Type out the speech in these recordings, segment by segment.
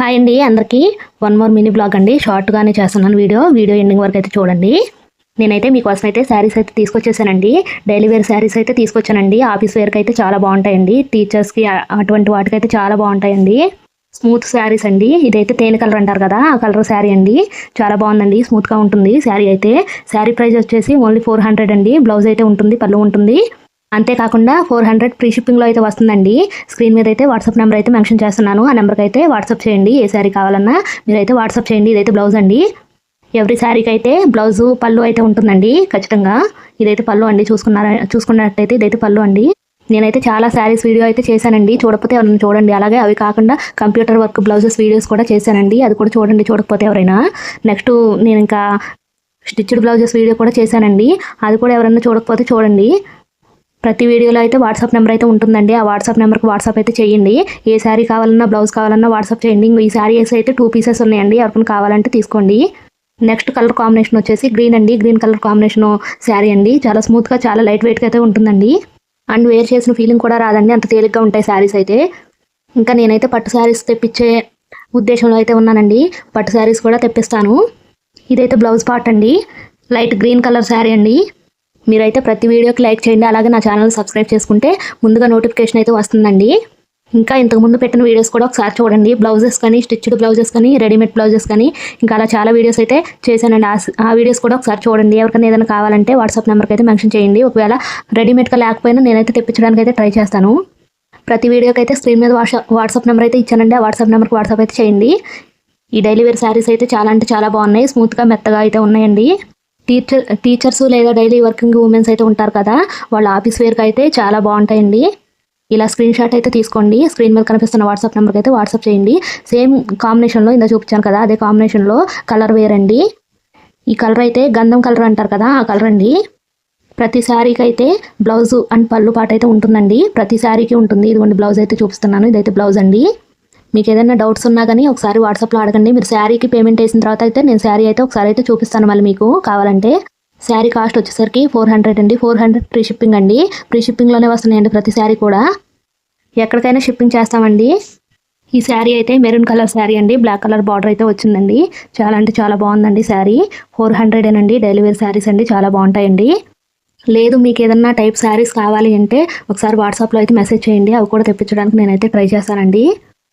Hi అండి అందరికీ one more mini blog అండి. షార్ట్గానే చేస్తున్నాను వీడియో. వీడియో ఎండింగ్ వరకు అయితే చూడండి. నేనైతే మీకోసం అయితే శారీస్ అయితే తీసుకొచ్చేసానండి. డైలీ వేర్ శారీస్ అయితే తీసుకొచ్చానండి. ఆఫీస్ వేర్కి అయితే చాలా బాగుంటాయండి. టీచర్స్కి అటువంటి వాటికి అయితే చాలా బాగుంటాయండి. స్మూత్ శారీస్ అండి. ఇదైతే తేనె కలర్ అంటారు కదా ఆ కలర్ శారీ అండి. చాలా బాగుందండి. స్మూత్గా ఉంటుంది శారీ అయితే. శారీ ప్రైస్ వచ్చేసి ఓన్లీ ఫోర్ హండ్రెడ్ అండి. బ్లౌజ్ అయితే ఉంటుంది పళ్ళు ఉంటుంది. అంతేకాకుండా ఫోర్ హండ్రెడ్ ఫ్రీ షిప్పింగ్లో అయితే వస్తుందండి. స్క్రీన్ మీద అయితే వాట్సాప్ నెంబర్ అయితే మెన్షన్ చేస్తున్నాను. ఆ నెంబర్కి అయితే వాట్సాప్ చేయండి. ఏ శారీ కావాలన్నా మీరైతే వాట్సాప్ చేయండి. ఇదైతే బ్లౌజ్ అండి. ఎవ్రీ శారీకి అయితే బ్లౌజు పళ్ళు అయితే ఉంటుందండి ఖచ్చితంగా. ఇదైతే పళ్ళు అండి చూసుకున్నారా చూసుకున్నట్టయితే ఇదైతే పళ్ళు అండి. నేనైతే చాలా శారీస్ వీడియో అయితే చేశానండి. చూడకపోతే ఎవరైనా చూడండి. అలాగే అవి కాకుండా కంప్యూటర్ వర్క్ బ్లౌజెస్ వీడియోస్ కూడా చేశానండి. అది కూడా చూడండి. చూడకపోతే ఎవరైనా. నెక్స్ట్ నేను ఇంకా స్టిచ్డ్ బ్లౌజెస్ వీడియో కూడా చేశానండి. అది కూడా ఎవరైనా చూడకపోతే చూడండి. ప్రతి వీడియోలో అయితే వాట్సాప్ నెంబర్ అయితే ఉంటుందండి. ఆ వాట్సాప్ నెంబర్కి వాట్సాప్ అయితే చేయండి. ఏ శారీ కావాలన్నా బ్లౌజ్ కావాలన్నా వాట్సాప్ చేయండి. ఇంకో ఈ శారీస్ అయితే టూ పీసెస్ ఉన్నాయండి. ఎవరికైనా కావాలంటే తీసుకోండి. నెక్స్ట్ కలర్ కాంబినేషన్ వచ్చేసి గ్రీన్ అండి. గ్రీన్ కలర్ కాంబినేషన్ శారీ అండి. చాలా స్మూత్గా చాలా లైట్ వెయిట్గా అయితే ఉంటుందండి. అండ్ వేర్ చేసిన ఫీలింగ్ కూడా రాదండి. అంత తేలిగ్గా ఉంటాయి శారీస్ అయితే. ఇంకా నేనైతే పట్టు శారీస్ తెప్పించే ఉద్దేశంలో అయితే ఉన్నానండి. పట్టు శారీస్ కూడా తెప్పిస్తాను. ఇదైతే బ్లౌజ్ పార్ట్ అండి. లైట్ గ్రీన్ కలర్ శారీ అండి. మీరైతే ప్రతి వీడియోకి లైక్ చేయండి అలాగే నా ఛానల్ సబ్స్క్రైబ్ చేసుకుంటే ముందుగా నోటిఫికేషన్ అయితే వస్తుందండి. ఇంకా ఇంతకు ముందు పెట్టిన వీడియోస్ కూడా ఒకసారి చూడండి. బ్లౌజెస్ కానీ స్టిచ్డ్ బ్లౌజెస్ కానీ రెడీమేడ్ బ్లౌజెస్ కానీ ఇంకా అలా చాలా వీడియోస్ అయితే చేశానండి. ఆ వీడియోస్ కూడా ఒకసారి చూడండి. ఎవరికైనా ఏదైనా కావాలంటే వాట్సాప్ నెంబర్కి అయితే మెన్షన్ చేయండి. ఒకవేళ రెడీమేడ్గా లేకపోయినా నేనైతే తెప్పించడానికి అయితే ట్రై చేస్తాను. ప్రతి వీడియోకి అయితే స్క్రీన్ మీద వాట్సాప్ వాట్సాప్ నెంబర్ అయితే ఇచ్చానండి. ఆ వాట్సాప్ నెంబర్కి వాట్సాప్ అయితే చేయండి. ఈ డైలీ వేర్ శారీస్ అయితే చాలా అంటే చాలా బాగున్నాయి. స్మూత్గా మెత్తగా అయితే ఉన్నాయండి. టీచర్ టీచర్స్ లేదా డైలీ వర్కింగ్ ఉమెన్స్ అయితే ఉంటారు కదా వాళ్ళ ఆఫీస్ వేర్కి అయితే చాలా బాగుంటాయండి. ఇలా స్క్రీన్ షాట్ అయితే తీసుకోండి. స్క్రీన్ మీద కనిపిస్తున్న వాట్సాప్ నెంబర్కి అయితే వాట్సాప్ చేయండి. సేమ్ కాంబినేషన్లో ఇందా చూపించాను కదా అదే కాంబినేషన్లో కలర్ వేర్ అండి. ఈ కలర్ అయితే గంధం కలర్ అంటారు కదా ఆ కలర్ అండి. ప్రతి శారీకి అయితే బ్లౌజ్ అండ్ పళ్ళు పాట అయితే ఉంటుందండి. ప్రతి శారీకి ఉంటుంది. ఇదిగోండి బ్లౌజ్ అయితే చూపిస్తున్నాను. ఇదైతే బ్లౌజ్ అండి. మీకు ఏదైనా డౌట్స్ ఉన్నా కానీ ఒకసారి వాట్సాప్లో అడగండి. మీరు శారీకి పేమెంట్ వేసిన తర్వాత అయితే నేను శారీ అయితే ఒకసారి అయితే చూపిస్తాను మళ్ళీ మీకు కావాలంటే. శారీ కాస్ట్ వచ్చేసరికి ఫోర్ హండ్రెడ్ అండి. ఫోర్ హండ్రెడ్ ఫ్రీ షిప్పింగ్ అండి. ఫ్రీ షిప్పింగ్లోనే వస్తున్నాయండి ప్రతి శారీ కూడా. ఎక్కడికైనా షిప్పింగ్ చేస్తామండి. ఈ శారీ అయితే మెరూన్ కలర్ శారీ అండి. బ్లాక్ కలర్ బార్డర్ అయితే వచ్చిందండి. చాలా అంటే చాలా బాగుందండి శారీ. ఫోర్ హండ్రెడ్ అండి డైలీ వేర్ శారీస్ అండి. చాలా బాగుంటాయండి. లేదు మీకు ఏదన్నా టైప్ శారీస్ కావాలి అంటే ఒకసారి వాట్సాప్లో అయితే మెసేజ్ చేయండి. అవి కూడా తెప్పించడానికి నేనైతే ట్రై చేస్తానండి.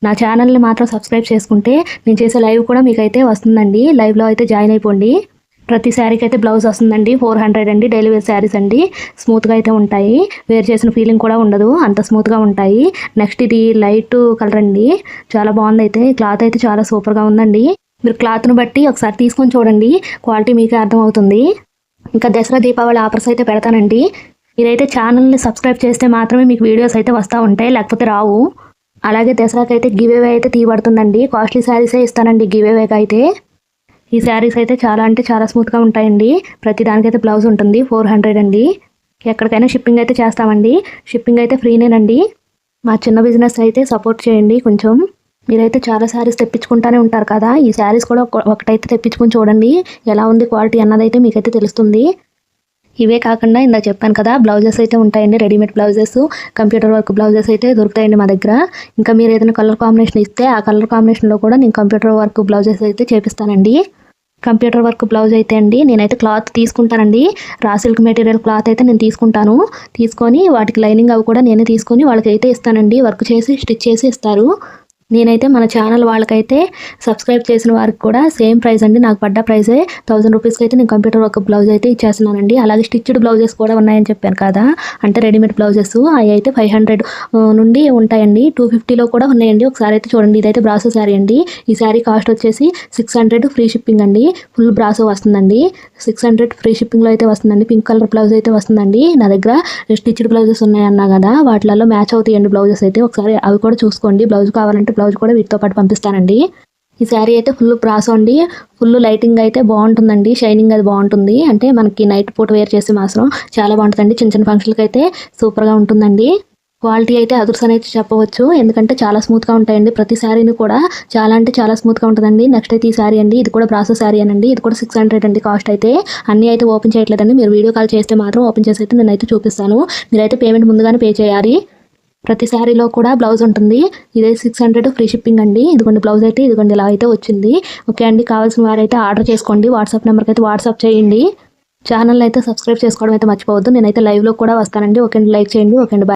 నా ఛానల్ని మాత్రం సబ్స్క్రైబ్ చేసుకుంటే నేను చేసే లైవ్ కూడా మీకైతే వస్తుందండి. లైవ్లో అయితే జాయిన్ అయిపోండి. ప్రతి శారీకి అయితే బ్లౌజ్ వస్తుందండి. ఫోర్ హండ్రెడ్ అండి. డైలీ వేర్ శారీస్ అండి. స్మూత్గా అయితే ఉంటాయి. వేర్ చేసిన ఫీలింగ్ కూడా ఉండదు. అంత స్మూత్గా ఉంటాయి. నెక్స్ట్ ఇది లైట్ కలర్ అండి. చాలా బాగుంది అయితే. క్లాత్ అయితే చాలా సూపర్గా ఉందండి. మీరు క్లాత్ను బట్టి ఒకసారి తీసుకొని చూడండి. క్వాలిటీ మీకే అర్థమవుతుంది. ఇంకా దసరా దీపావళి ఆఫర్స్ అయితే పెడతానండి. మీరైతే ఛానల్ని సబ్స్క్రైబ్ చేస్తే మాత్రమే మీకు వీడియోస్ అయితే వస్తూ ఉంటాయి. లేకపోతే రావు. అలాగే దసరాకి అయితే గివ్ అయితే తీయబడుతుందండి. కాస్ట్లీ శారీసే ఇస్తానండి గివేవేకి అయితే. ఈ శారీస్ అయితే చాలా అంటే చాలా స్మూత్గా ఉంటాయండి. ప్రతి దానికైతే బ్లౌజ్ ఉంటుంది. ఫోర్ హండ్రెడ్ అండి. ఎక్కడికైనా షిప్పింగ్ అయితే చేస్తామండి. షిప్పింగ్ అయితే ఫ్రీనేనండి. మా చిన్న బిజినెస్ అయితే సపోర్ట్ చేయండి కొంచెం. మీరైతే చాలా శారీస్ తెప్పించుకుంటానే ఉంటారు కదా. ఈ శారీస్ కూడా ఒకటైతే తెప్పించుకొని చూడండి. ఎలా ఉంది క్వాలిటీ అన్నదైతే మీకైతే తెలుస్తుంది. ఇవే కాకుండా ఇందా చెప్పాను కదా బ్లౌజెస్ అయితే ఉంటాయండి readymade blouses. Computer work blouses అయితే దొరుకుతాయండి మా దగ్గర. ఇంకా మీరు ఏదైనా కలర్ కాంబినేషన్ ఇస్తే ఆ కలర్ కాంబినేషన్లో కూడా నేను కంప్యూటర్ వర్క్ బ్లౌజెస్ అయితే చేపిస్తానండి. కంప్యూటర్ వర్క్ బ్లౌజ్ అయితే అండి నేనైతే క్లాత్ తీసుకుంటానండి. రా సిల్క్ మెటీరియల్ క్లాత్ అయితే నేను తీసుకుంటాను. తీసుకొని వాటికి లైనింగ్ అవి కూడా నేనే తీసుకొని వాళ్ళకి అయితే ఇస్తానండి. వర్క్ చేసి స్టిచ్ చేసి ఇస్తారు. నేనైతే మన ఛానల్ వాళ్ళకైతే సబ్స్క్రైబ్ చేసిన వారికి కూడా సేమ్ ప్రైస్ అండి. నాకు పడ్డ ప్రైసే థౌసండ్ రూపీస్కి అయితే నేను కంప్యూటర్ ఒక బ్లౌజ్ అయితే ఇచ్చేస్తున్నానండి. అలాగే స్టిచ్డ్ బ్లౌజెస్ కూడా ఉన్నాయని చెప్పాను కదా. అంటే రెడీమేడ్ బ్లౌజెస్. అవి అయితే ఫైవ్ హండ్రెడ్ నుండి ఉంటాయండి. టూ ఫిఫ్టీలో కూడా ఉన్నాయండి. ఒకసారి అయితే చూడండి. ఇదైతే బ్రాసో శారీ అండి. ఈ శారీ కాస్ట్ వచ్చేసి సిక్స్ హండ్రెడ్ ఫ్రీ షిప్పింగ్ అండి. ఫుల్ బ్రాసో వస్తుందండి. సిక్స్ హండ్రెడ్ ఫ్రీ షిప్పింగ్లో అయితే వస్తుందండి. పింక్ కలర్ బ్లౌజ్ అయితే వస్తుందండి. నా దగ్గర స్టిచ్డ్ బ్లౌజెస్ ఉన్నాయన్నా కదా వాటిలలో మ్యాచ్ అవుతాయండి బ్లౌజెస్ అయితే. ఒకసారి అవి కూడా చూసుకోండి. బ్లౌజ్ కావాలంటే బ్లౌజ్ కూడా వీటితో పాటు పంపిస్తానండి. ఈ శారీ అయితే ఫుల్ ప్రాసో అండి. ఫుల్ లైటింగ్ అయితే బాగుంటుందండి. షైనింగ్ అది బాగుంటుంది. అంటే మనకి నైట్ పూట వేర్ చేసే మాత్రం చాలా బాగుంటుందండి. చిన్న చిన్న ఫంక్షన్కి అయితే సూపర్గా ఉంటుందండి. క్వాలిటీ అయితే అదుర్స్ అనేది చెప్పవచ్చు. ఎందుకంటే చాలా స్మూత్గా ఉంటాయండి. ప్రతి శారీని కూడా చాలా అంటే చాలా స్మూత్గా ఉంటుందండి. నెక్స్ట్ అయితే ఈ శారీ అండి. ఇది కూడా ప్రాసెస్ శారీ అనండి. ఇది కూడా సిక్స్ హండ్రెడ్ అండి కాస్ట్ అయితే. అన్నీ అయితే ఓపెన్ చేయట్లేదండి. మీరు వీడియో కాల్ చేస్తే మాత్రం ఓపెన్ చేసి అయితే నేనైతే చూపిస్తాను. మీరైతే పేమెంట్ ముందుగానే పే చేయాలి. ప్రతి శారీలో కూడా బ్లౌజ్ ఉంటుంది. ఇదే సిక్స్ హండ్రెడ్ ఫ్రీ షిప్పింగ్ అండి. ఇదిగోండి బ్లౌజ్ అయితే ఇదిగోండి ఇలా అయితే వచ్చింది. ఓకే అండి కావాల్సిన వారైతే ఆర్డర్ చేసుకోండి. వాట్సాప్ నెంబర్కి అయితే వాట్సాప్ చేయండి. ఛానల్ అయితే సబ్స్క్రైబ్ చేసుకోవడం అయితే మర్చిపోవద్దు. నేనైతే లైవ్లో కూడా వస్తానండి. ఓకే అండి లైక్ చేయండి. ఓకే అండి.